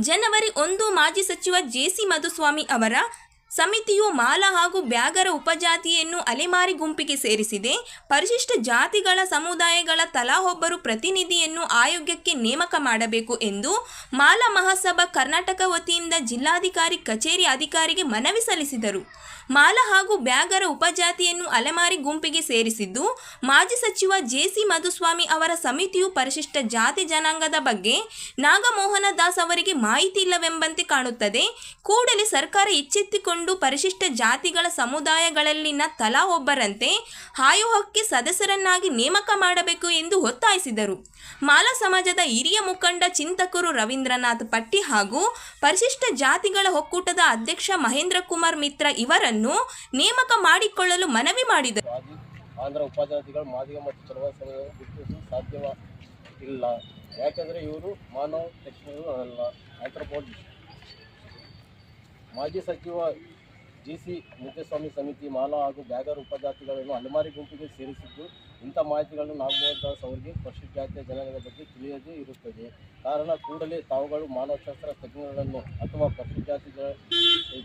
ಜನವರಿ ಒಂದು ಮಾಜಿ ಸಚಿವ ಜೆಸಿ ಮಧುಸ್ವಾಮಿ ಅವರ ಸಮಿತಿಯು ಮಾಲ ಹಾಗೂ ಬ್ಯಾಗರ ಉಪಜಾತಿಯನ್ನು ಅಲೆಮಾರಿ ಗುಂಪಿಗೆ ಸೇರಿಸಿದೆ. ಪರಿಶಿಷ್ಟ ಜಾತಿಗಳ ಸಮುದಾಯಗಳ ತಲಾ ಒಬ್ಬರು ಪ್ರತಿನಿಧಿಯನ್ನು ಆಯೋಗಕ್ಕೆ ನೇಮಕ ಮಾಡಬೇಕು ಎಂದು ಮಾಲ ಮಹಾಸಭಾ ಕರ್ನಾಟಕ ವತಿಯಿಂದ ಜಿಲ್ಲಾಧಿಕಾರಿ ಕಚೇರಿ ಅಧಿಕಾರಿಗೆ ಮನವಿ ಸಲ್ಲಿಸಿದರು. ಮಾಲ ಹಾಗೂ ಬ್ಯಾಗರ ಉಪಜಾತಿಯನ್ನು ಅಲೆಮಾರಿ ಗುಂಪಿಗೆ ಸೇರಿಸಿದ್ದು, ಮಾಜಿ ಸಚಿವ ಜೆಸಿ ಮಧುಸ್ವಾಮಿ ಅವರ ಸಮಿತಿಯು ಪರಿಶಿಷ್ಟ ಜಾತಿ ಜನಾಂಗದ ಬಗ್ಗೆ ನಾಗಮೋಹನ ದಾಸ್ ಅವರಿಗೆ ಮಾಹಿತಿ ಇಲ್ಲವೆಂಬಂತೆ ಕಾಣುತ್ತದೆ. ಕೂಡಲೇ ಸರ್ಕಾರ ಎಚ್ಚೆತ್ತುಕೊಂಡು ಪರಿಶಿಷ್ಟ ಜಾತಿಗಳ ಸಮುದಾಯಗಳಲ್ಲಿನ ತಲಾ ಒಬ್ಬರಂತೆ ಆಯೋಹಕ್ಕೆ ಸದಸ್ಯರನ್ನಾಗಿ ನೇಮಕ ಮಾಡಬೇಕು ಎಂದು ಒತ್ತಾಯಿಸಿದರು. ಮಾಲ ಸಮಾಜದ ಹಿರಿಯ ಮುಖಂಡ ಚಿಂತಕರು ರವೀಂದ್ರನಾಥ್ ಪಟ್ಟಿ ಹಾಗೂ ಪರಿಶಿಷ್ಟ ಜಾತಿಗಳ ಒಕ್ಕೂಟದ ಅಧ್ಯಕ್ಷ ಮಹೇಂದ್ರ ಕುಮಾರ್ ಮಿತ್ರ ಇವರನ್ನು ನೇಮಕ ಮಾಡಿಕೊಳ್ಳಲು ಮನವಿ ಮಾಡಿದರು. ಆಂಧ್ರ ಉಪಜಾತಿಗಳು ಮಾದಿಗ ಮತ್ತು ಚಲುವ ಸಮಯ ಗುರುತಿಸಲು ಸಾಧ್ಯವ ಇಲ್ಲ. ಯಾಕಂದರೆ ಇವರು ಮಾನವ ಅಲ್ಲ ಮಾಜಿ ಸಚಿವ ಜಿ ಸಿ ಸಮಿತಿ ಮಾಲ ಹಾಗೂ ಬ್ಯಾಗರ್ ಉಪಜಾತಿಗಳನ್ನು ಅಲೆಮಾರಿ ಗುಂಪಿಗೆ ಸೇರಿಸಿದ್ದು, ಇಂಥ ಮಾಹಿತಿಗಳನ್ನು ನಾಗಮೋಹನ್ ಅವರಿಗೆ ಪರಿಶಿಷ್ಟ ಜಾತಿಯ ಜನರ ಬಗ್ಗೆ ತಿಳಿಯದೇ ಇರುತ್ತದೆ. ಕಾರಣ, ಕೂಡಲೇ ತಾವುಗಳು ಮಾನವಶಾಸ್ತ್ರ ತಜ್ಞರನ್ನು ಅಥವಾ ಪರಿಶಿಷ್ಟ ಜಾತಿಗಳ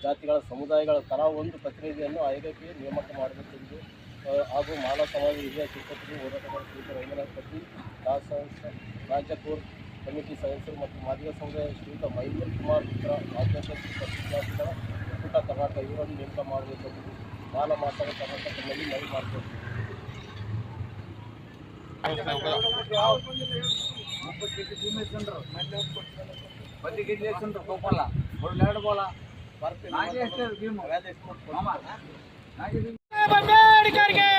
ಜಾತಿಗಳ ಸಮುದಾಯಗಳ ತಲಾ ಒಂದು ಪ್ರತಿನಿಧಿಯನ್ನು ಆಯೋಗಕ್ಕೆ ನೇಮಕ ಮಾಡಬೇಕೆಂದು ಹಾಗೂ ಮಾನವ ಸಮಾಜ ಹಿರಿಯ ಶಿಕ್ಷಕರು ಹೋರಾಟಗಾರ ಶ್ರೀ ರವೀಂದ್ರನಾಥ್ ದಾಸ ರಾಜ್ಯ ಕೋರ್ ಕಮಿಟಿ ಸದಸ್ಯರು ಮತ್ತು ಮಾದಿಗ ಸಮುದಾಯ ಶ್ರೀಯುತ ಮಹೇಂದ್ರ ಕುಮಾರ್ ಮಿತ್ರ ರಾಜ್ಯಾಧ್ಯಕ್ಷ ಜಾತಿಗಳ ಒಕ್ಕೂಟ ಕರ್ನಾಟಕ ಇವರನ್ನು ನೇಮಕ ಮಾಡಬೇಕೆಂದು ಬಾಲ ಮಾತಾಡ ಕರ್ನಾಟಕದಲ್ಲಿ ಮನವಿ ಮಾಡಬೇಕು ಕೇಂದ್ರ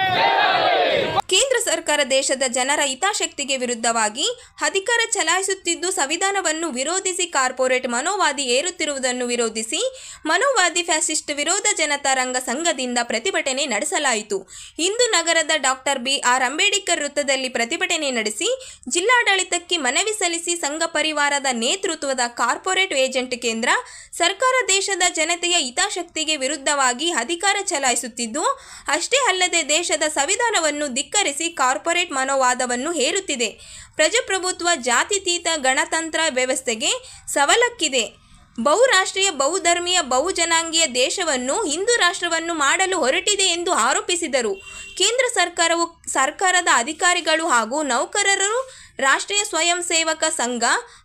ಸರ್ಕಾರ ದೇಶದ ಜನರ ಹಿತಾಸಕ್ತಿಗೆ ವಿರುದ್ಧವಾಗಿ ಅಧಿಕಾರ ಚಲಾಯಿಸುತ್ತಿದ್ದು ಸಂವಿಧಾನವನ್ನು ವಿರೋಧಿಸಿ ಕಾರ್ಪೊರೇಟ್ ಮನೋವಾದಿ ಏರುತ್ತಿರುವುದನ್ನು ವಿರೋಧಿಸಿ ಮನೋವಾದಿ ಫ್ಯಾಸಿಸ್ಟ್ ವಿರೋಧ ಜನತಾ ರಂಗ ಸಂಘದಿಂದ ಪ್ರತಿಭಟನೆ ನಡೆಸಲಾಯಿತು. ಇಂದು ನಗರದ ಡಾಕ್ಟರ್ ಬಿ ಆರ್ ಅಂಬೇಡ್ಕರ್ ವೃತ್ತದಲ್ಲಿ ಪ್ರತಿಭಟನೆ ನಡೆಸಿ ಜಿಲ್ಲಾಡಳಿತಕ್ಕೆ ಮನವಿ ಸಲ್ಲಿಸಿ ಸಂಘ ಪರಿವಾರದ ನೇತೃತ್ವದ ಕಾರ್ಪೊರೇಟ್ ಏಜೆಂಟ್ ಕೇಂದ್ರ ಸರ್ಕಾರ ದೇಶದ ಜನತೆಯ ಹಿತಾಸಕ್ತಿಗೆ ವಿರುದ್ಧವಾಗಿ ಅಧಿಕಾರ ಚಲಾಯಿಸುತ್ತಿದ್ದು, ಅಷ್ಟೇ ಅಲ್ಲದೆ ದೇಶದ ಸಂವಿಧಾನವನ್ನು ಧಿಕ್ಕರಿಸಿ ಕಾರ್ಪೊರೇಟ್ ಮನೋವಾದವನ್ನು ಹೇರುತ್ತಿದೆ. ಪ್ರಜಾಪ್ರಭುತ್ವ, ಜಾತಿತೀತ, ಗಣತಂತ್ರ ವ್ಯವಸ್ಥೆಗೆ ಸವಲಕ್ಕಿದೆ. ಬಹುರಾಷ್ಟ್ರೀಯ, ಬಹುಧರ್ಮೀಯ, ಬಹುಜನಾಂಗೀಯ ದೇಶವನ್ನು ಹಿಂದೂ ರಾಷ್ಟ್ರವನ್ನು ಮಾಡಲು ಹೊರಟಿದೆ ಎಂದು ಆರೋಪಿಸಿದರು. ಕೇಂದ್ರ ಸರ್ಕಾರವು ಸರ್ಕಾರದ ಅಧಿಕಾರಿಗಳು ಹಾಗೂ ನೌಕರರು, ರಾಷ್ಟ್ರೀಯ ಸ್ವಯಂ ಸೇವಕ ಸಂಘ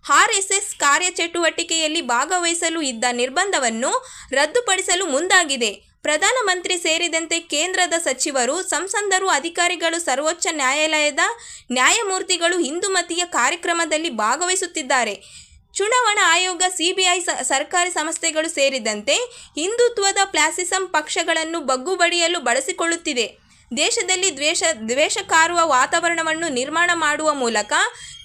ಆರ್ಎಸ್ಎಸ್ ಕಾರ್ಯಚಟುವಟಿಕೆಯಲ್ಲಿ ಭಾಗವಹಿಸಲು ಇದ್ದ ನಿರ್ಬಂಧವನ್ನು ರದ್ದುಪಡಿಸಲು ಮುಂದಾಗಿದೆ. ಪ್ರಧಾನಮಂತ್ರಿ ಸೇರಿದಂತೆ ಕೇಂದ್ರದ ಸಚಿವರು ಸಂಸದರು ಅಧಿಕಾರಿಗಳು, ಸರ್ವೋಚ್ಚ ನ್ಯಾಯಾಲಯದ ನ್ಯಾಯಮೂರ್ತಿಗಳು ಹಿಂದುಮತಿಯ ಕಾರ್ಯಕ್ರಮದಲ್ಲಿ ಭಾಗವಹಿಸುತ್ತಿದ್ದಾರೆ. ಚುನಾವಣಾ ಆಯೋಗ, ಸಿಬಿಐ ಸರ್ಕಾರಿ ಸಂಸ್ಥೆಗಳು ಸೇರಿದಂತೆ ಹಿಂದುತ್ವದ ಪ್ಲಾಸಿಸಂ ಪಕ್ಷಗಳನ್ನು ಬಗ್ಗುಬಡಿಯಲು ಬಳಸಿಕೊಳ್ಳುತ್ತಿದೆ. ದೇಶದಲ್ಲಿ ದ್ವೇಷ ದ್ವೇಷ ಕಾರುವ ವಾತಾವರಣವನ್ನು ನಿರ್ಮಾಣ ಮಾಡುವ ಮೂಲಕ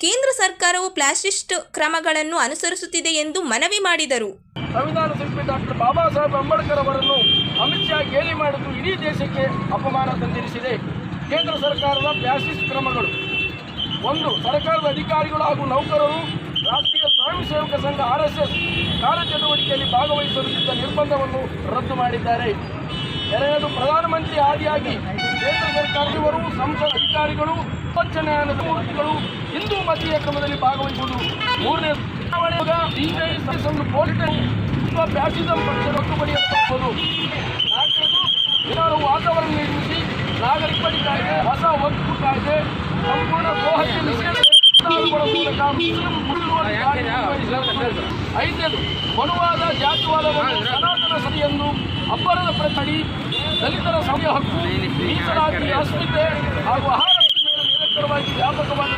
ಕೇಂದ್ರ ಸರ್ಕಾರವು ಪ್ಲಾಸಿಸ್ಟ್ ಕ್ರಮಗಳನ್ನು ಅನುಸರಿಸುತ್ತಿದೆ ಎಂದು ಮನವಿ ಮಾಡಿದರು. ಸಂವಿಧಾನ ಶಿಲ್ಪಿ ಡಾಕ್ಟರ್ ಬಾಬಾ ಸಾಹೇಬ್ ಅಂಬೇಡ್ಕರ್ ಅವರನ್ನು ಅಮಿತ್ ಶಾ ಗೇಲಿ ಮಾಡಿದ್ದು ಇಡೀ ದೇಶಕ್ಕೆ ಅಪಮಾನ ತಂದಿರಿಸಿದೆ. ಕೇಂದ್ರ ಸರ್ಕಾರದ ಫ್ಯಾಸಿಸ್ಟ್ ಕ್ರಮಗಳು. ಒಂದು, ಸರ್ಕಾರದ ಅಧಿಕಾರಿಗಳು ಹಾಗೂ ನೌಕರರು Rashtriya Swayamsevak Sangh R S S ಕಾರ್ಯಚಟುವಟಿಕೆಯಲ್ಲಿ ಭಾಗವಹಿಸಲಿದ್ದ ನಿರ್ಬಂಧವನ್ನು ರದ್ದು ಮಾಡಿದ್ದಾರೆ. ಎರಡನೇದು, ಪ್ರಧಾನಮಂತ್ರಿ ಆದಿಯಾಗಿ ಕೇಂದ್ರ ಸರ್ಕಾರದವರು ಸಂಸದ ಅಧಿಕಾರಿಗಳು, ಸ್ವಚ್ಛ ನ್ಯಾಯಾಲಯದ ಹಿಂದೂ ಮತೀಯ ಕ್ರಮದಲ್ಲಿ ಭಾಗವಹಿಸುವುದು. ಮೂರನೇ ಪಕ್ಷ ರದ್ದುಪಡಿಸಬಹುದು ನಾಲ್ಕನೇದು ಏನಾದರೂ ವಾತಾವರಣ ನಿರ್ಮಿಸಿ ನಾಗರಿಕ ಕಾಯ್ದೆ ಹೊಸ ಒಂದು ಕಾಯ್ದೆ ಸಂಪೂರ್ಣ ಗೋಹತ್ಯೆ. ಐದನೇದು, ಮನುವಾದ ಜಾತಿವಾದವನ್ನು ಸನಾತನ ಸಭೆಯನ್ನು ಅಬ್ಬರದ ಪ್ರತಿ ದಲಿತರ ಸಮಯ ಹಕ್ಕು ಮೀಸಲಾತಿ ಅಸ್ಮಿತೆ ಹಾಗೂ ಆಹಾರ ನಿರಂತರವಾಗಿ ವ್ಯಾಪಕವಾದ